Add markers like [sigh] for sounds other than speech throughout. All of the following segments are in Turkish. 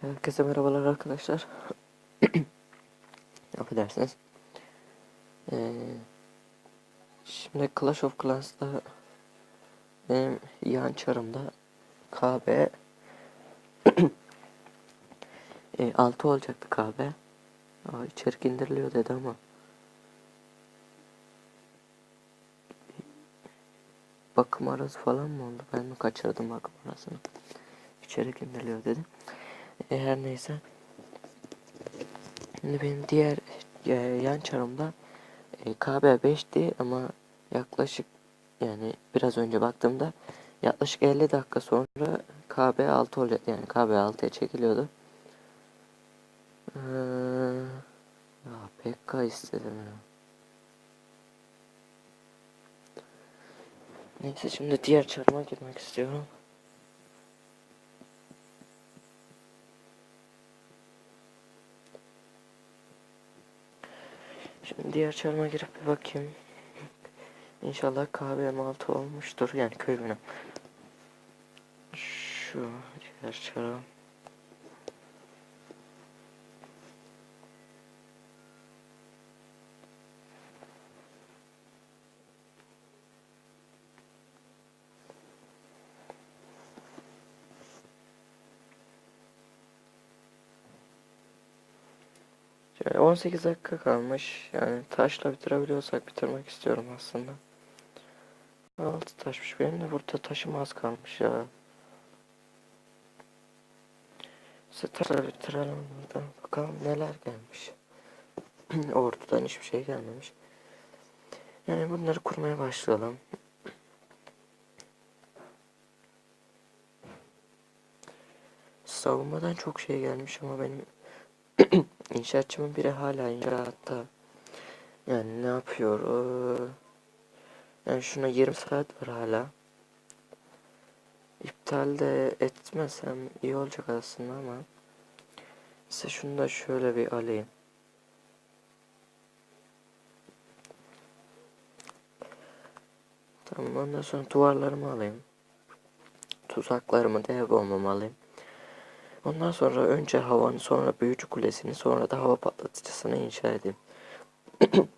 Herkese merhabalar arkadaşlar. [clears throat] Affedersiniz. Ee, şimdi Clash of Clans'ta benim yan çarımda KB e, 6 olacaktı KB. Aa, içerik indiriliyor dedi ama bakım arası falan mı oldu? Ben mi kaçırdım bakım arasını? İçerik indiriliyor dedi. E, her neyse. Şimdi benim diğer e, yan çarımda e, KB 5'ti ama yaklaşık yani biraz önce baktığımda yaklaşık 50 dakika sonra KB 6 olacak yani KB 6'ya çekiliyordu. Ee, ya PK istedim ya. Neyse şimdi diğer çarıma girmek istiyorum. Şimdi diğer çarıma girip bir bakayım. İnşallah KBM 6 olmuştur. Yani köyümüne. Şu diğer çarım. Şöyle 18 dakika kalmış. Yani taşla bitirebiliyorsak bitirmek istiyorum aslında. 6 taşmış. Benim de burada taşım az kalmış ya. İşte taşla bitirelim burada. Bakalım neler gelmiş. [clears throat] Ordudan hiçbir şey gelmemiş. Yani bunları kurmaya başlayalım. [clears throat] Savunmadan çok şey gelmiş ama benim [clears throat] İnşaatçımın biri hala inşaatta. Yani ne yapıyor? Yani şuna 20 saat var hala. İptal de etmesem iyi olacak aslında ama. İşte şunu da şöyle bir alayım. Tamam ondan sonra duvarlarımı alayım. Tuzaklarımı, dev bombamı alayım. Ondan sonra önce havanı sonra büyücü kulesini sonra da hava patlatıcısını inşa edeyim. [clears throat]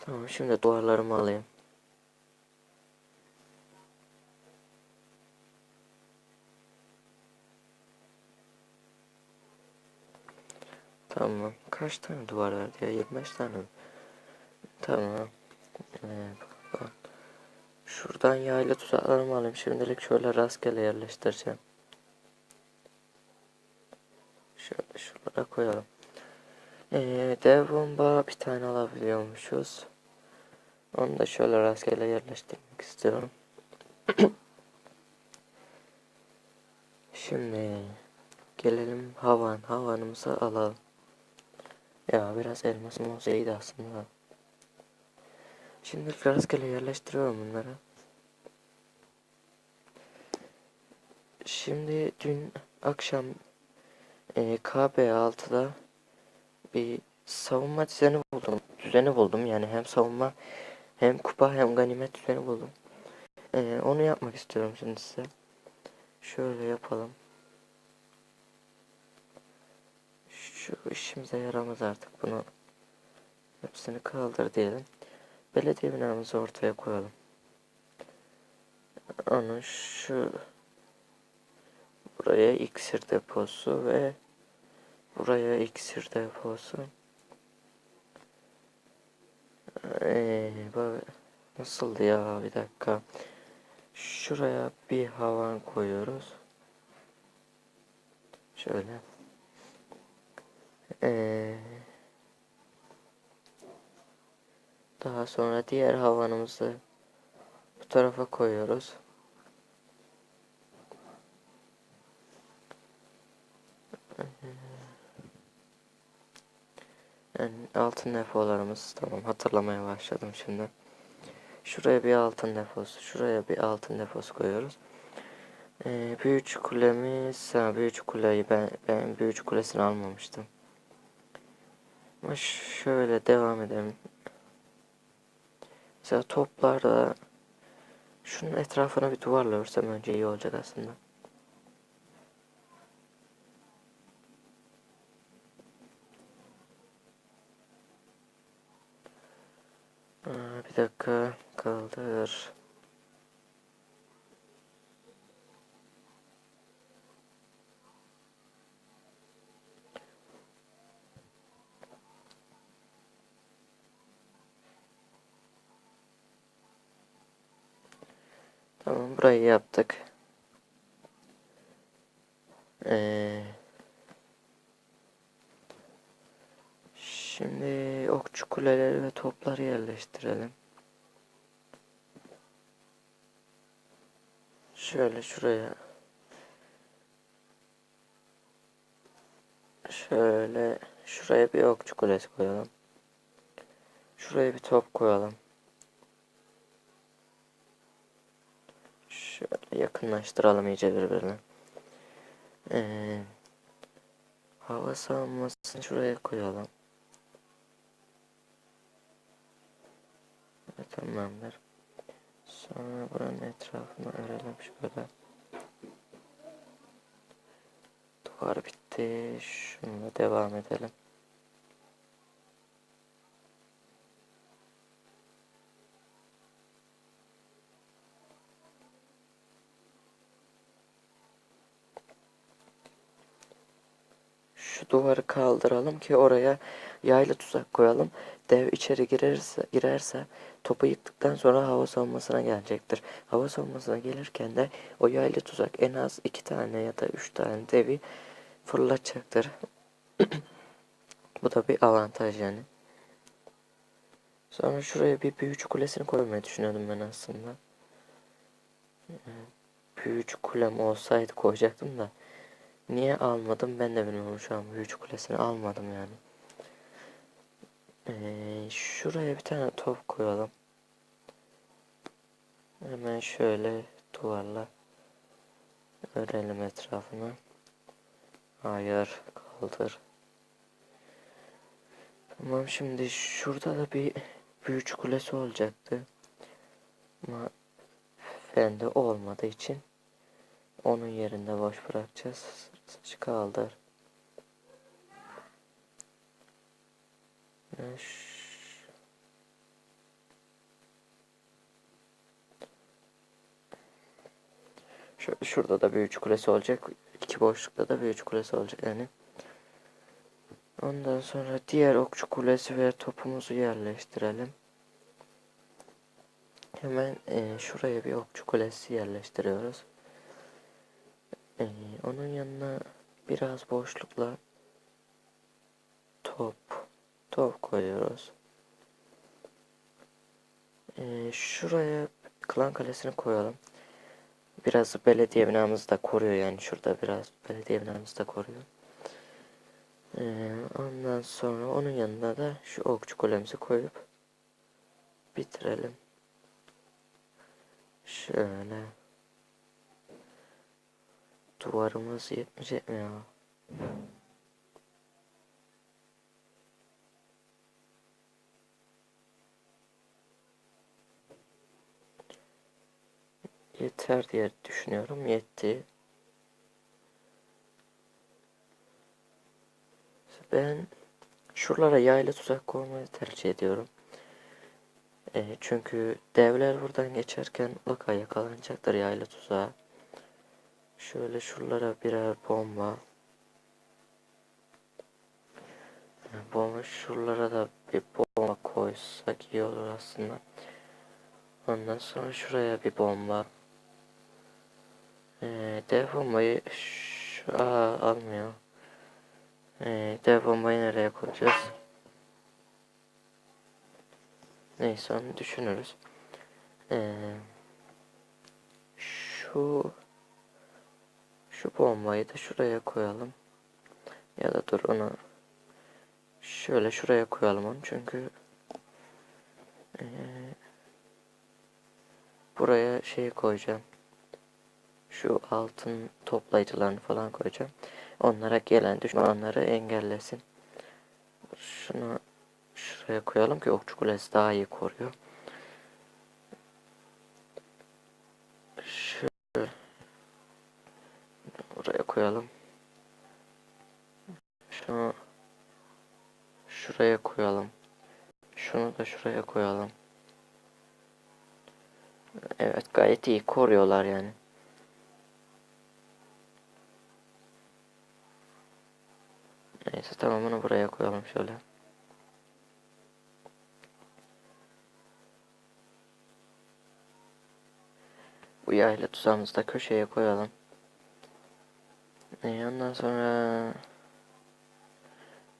tamam şimdi duvarlarımı alayım. Tamam. Kaç tane duvar verdi ya? 25 tane? Tamam. Evet. Bak. Şuradan yayla tuzaklarımı alayım. Şimdilik şöyle rastgele yerleştireceğim. Şöyle şuralara koyalım. Ee, dev bomba bir tane alabiliyormuşuz. Onu da şöyle rastgele yerleştirmek istiyorum. Şimdi gelelim havan. Havanımızı alalım. Ya biraz elmasım olsa iyiydi aslında. Şimdi rastgele yerleştiriyorum bunları. Şimdi dün akşam e, KB6'da bir savunma düzeni buldum. Düzeni buldum yani hem savunma hem kupa hem ganimet düzeni buldum. E, onu yapmak istiyorum şimdi size. Şöyle yapalım. Şu işimize yaramaz artık bunu. Hepsini kaldır diyelim. Belediye binamızı ortaya koyalım. Onu şu buraya iksir deposu ve buraya iksir deposu. Ee, bak nasıldı ya bir dakika. Şuraya bir havan koyuyoruz. Şöyle. Ee, daha sonra diğer havanımızı bu tarafa koyuyoruz. Altın depolarımız tamam hatırlamaya başladım şimdi. Şuraya bir altın deposu, şuraya bir altın deposu koyuyoruz. Ee, büyücü kulemiz, ha, büyücü kuleyi ben, ben büyücü kulesini almamıştım. Ama şöyle devam edelim. Mesela toplarda Şunun etrafına bir duvarla örsem önce iyi olacak aslında. Aa, bir dakika kaldır. Tamam burayı yaptık. Ee, şimdi okçu kuleleri ve topları yerleştirelim. Şöyle şuraya. Şöyle şuraya bir okçu kulesi koyalım. Şuraya bir top koyalım. Şöyle yakınlaştıralım iyice birbirine. Ee, hava savunmasını şuraya koyalım. Tamamdır. Sonra buranın etrafını örelim şöyle. Duvar bitti. Şununla devam edelim. Şu duvarı kaldıralım ki oraya yaylı tuzak koyalım. Dev içeri girerse, girerse topu yıktıktan sonra hava savunmasına gelecektir. Hava savunmasına gelirken de o yaylı tuzak en az iki tane ya da üç tane devi fırlatacaktır. [clears throat] Bu da bir avantaj yani. Sonra şuraya bir büyücü kulesini koymayı düşünüyordum ben aslında. Büyücü kulem olsaydı koyacaktım da. Niye almadım ben de bilmiyorum şu an büyücü kulesini almadım yani. Ee, şuraya bir tane top koyalım. Hemen şöyle duvarla örelim etrafını. Hayır kaldır. Tamam şimdi şurada da bir büyücü kulesi olacaktı. Ama bende olmadığı için onun yerinde boş bırakacağız. Saçı kaldır. Şu, şurada da bir üç kulesi olacak. İki boşlukta da bir üç kulesi olacak yani. Ondan sonra diğer okçu kulesi ve topumuzu yerleştirelim. Hemen e, şuraya bir okçu kulesi yerleştiriyoruz. E, onun yanına biraz boşlukla top koyuyoruz. E, şuraya klan kalesini koyalım. Biraz belediye binamızı da koruyor yani şurada biraz belediye binamızı da koruyor. Ee, ondan sonra onun yanına da şu okçu kulemizi koyup bitirelim. Şöyle. Duvarımız yetmeyecek mi ya? Yeter diye düşünüyorum. Yetti. Ben şuralara yaylı tuzak koymayı tercih ediyorum. E, çünkü devler buradan geçerken mutlaka yakalanacaktır yaylı tuzağa. Şöyle şuralara birer bomba. Bomba şuralara da bir bomba koysak iyi olur aslında. Ondan sonra şuraya bir bomba. Ee, dev bombayı şu, aa, almıyor. Ee, dev bombayı nereye koyacağız? Neyse onu düşünürüz. Ee, şu şu bombayı da şuraya koyalım. Ya da dur onu şöyle şuraya koyalım onu çünkü ee, buraya şey koyacağım şu altın toplayıcılarını falan koyacağım. Onlara gelen düşmanları engellesin. Şunu şuraya koyalım ki okçu kulesi daha iyi koruyor. Şu buraya koyalım. Şunu şuraya koyalım. Şunu da şuraya koyalım. Evet gayet iyi koruyorlar yani. Neyse tamam bunu buraya koyalım şöyle. Bu yayla tuzağımızı da köşeye koyalım. E, ondan sonra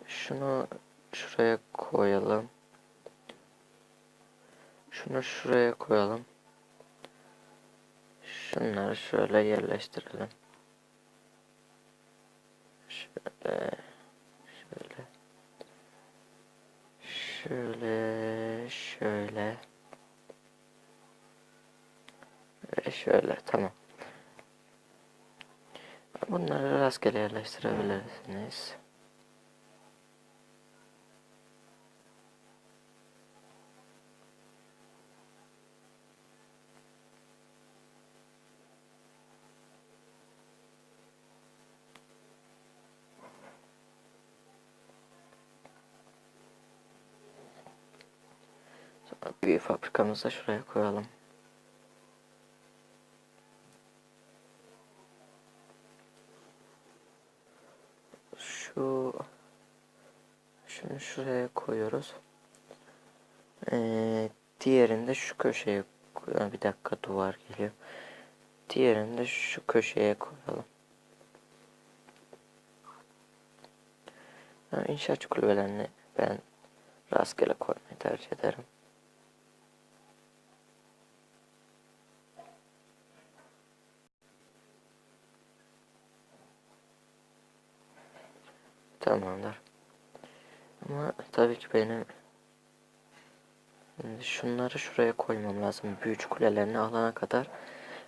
şunu şuraya koyalım. Şunu şuraya koyalım. Şunları şöyle yerleştirelim. Şöyle. Şöyle. Şöyle. Ve şöyle. Tamam. Bunları rastgele yerleştirebilirsiniz. Sonra büyük fabrikamızı da şuraya koyalım. Şu şunu şuraya koyuyoruz. Ee, diğerini de şu köşeye. Bir dakika duvar geliyor. Diğerini de şu köşeye koyalım. Yani inşaat kulübelerini ben rastgele koymayı tercih ederim. Tamamdır. Ama tabii ki benim şimdi şunları şuraya koymam lazım. Büyücü kulelerini alana kadar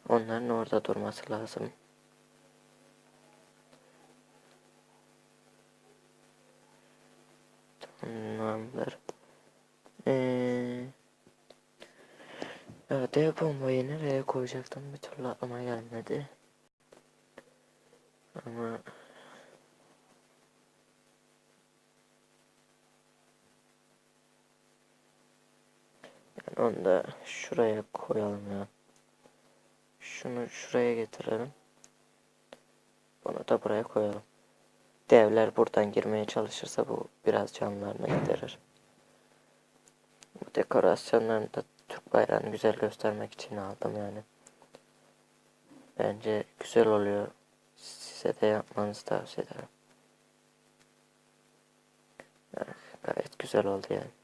onların orada durması lazım. Tamamdır. Ee, ya dev bombayı nereye koyacaktım bir türlü aklıma gelmedi. Ama yani onu da şuraya koyalım ya. Şunu şuraya getirelim. Bunu da buraya koyalım. Devler buradan girmeye çalışırsa bu biraz canlarını giderir. Bu dekorasyonlarını da Türk bayrağını güzel göstermek için aldım yani. Bence güzel oluyor. Size de yapmanızı tavsiye ederim. Evet, gayet güzel oldu yani.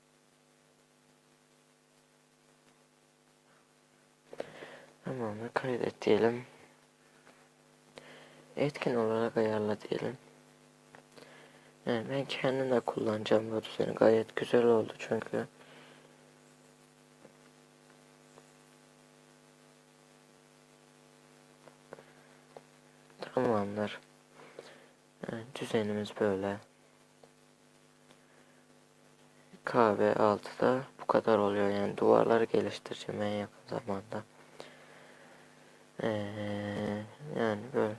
Tamamdır kaydet diyelim. Etkin olarak ayarla diyelim. Yani ben kendim de kullanacağım bu düzeni. Gayet güzel oldu çünkü. Tamamdır. Yani düzenimiz böyle. KB 6'da bu kadar oluyor. Yani duvarları geliştireceğim en yakın zamanda. Ee, yani böyle.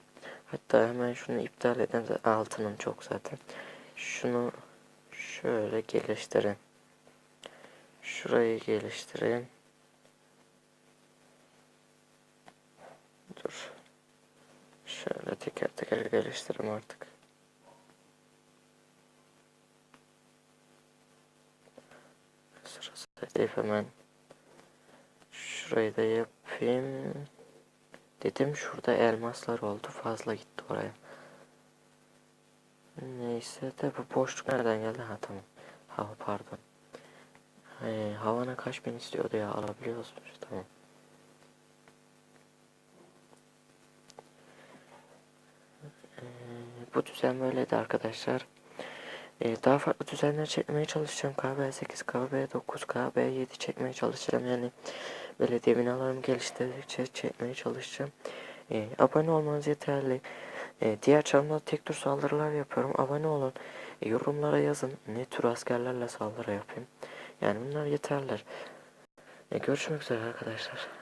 Hatta hemen şunu iptal eden altının çok zaten. Şunu şöyle geliştirin. Şurayı geliştirin. Dur. Şöyle teker teker geliştirim artık. Sırası hemen. Şurayı da yapayım. Dedim şurada elmaslar oldu fazla gitti oraya. Neyse de bu boşluk nereden geldi? Ha tamam. Hava pardon. Ee, havana kaç bin istiyordu ya alabiliyoruz tamam. Ee, bu düzen böyleydi arkadaşlar. Ee, daha farklı düzenler çekmeye çalışacağım. KB8, KB9, KB7 çekmeye çalışacağım. Yani belediye binalarımı geliştirdikçe çekmeye çalışacağım. Ee, abone olmanız yeterli. Ee, diğer çanımda tek tür saldırılar yapıyorum. Abone olun. Ee, yorumlara yazın. Ne tür askerlerle saldırı yapayım. Yani bunlar yeterler. Ee, görüşmek üzere arkadaşlar.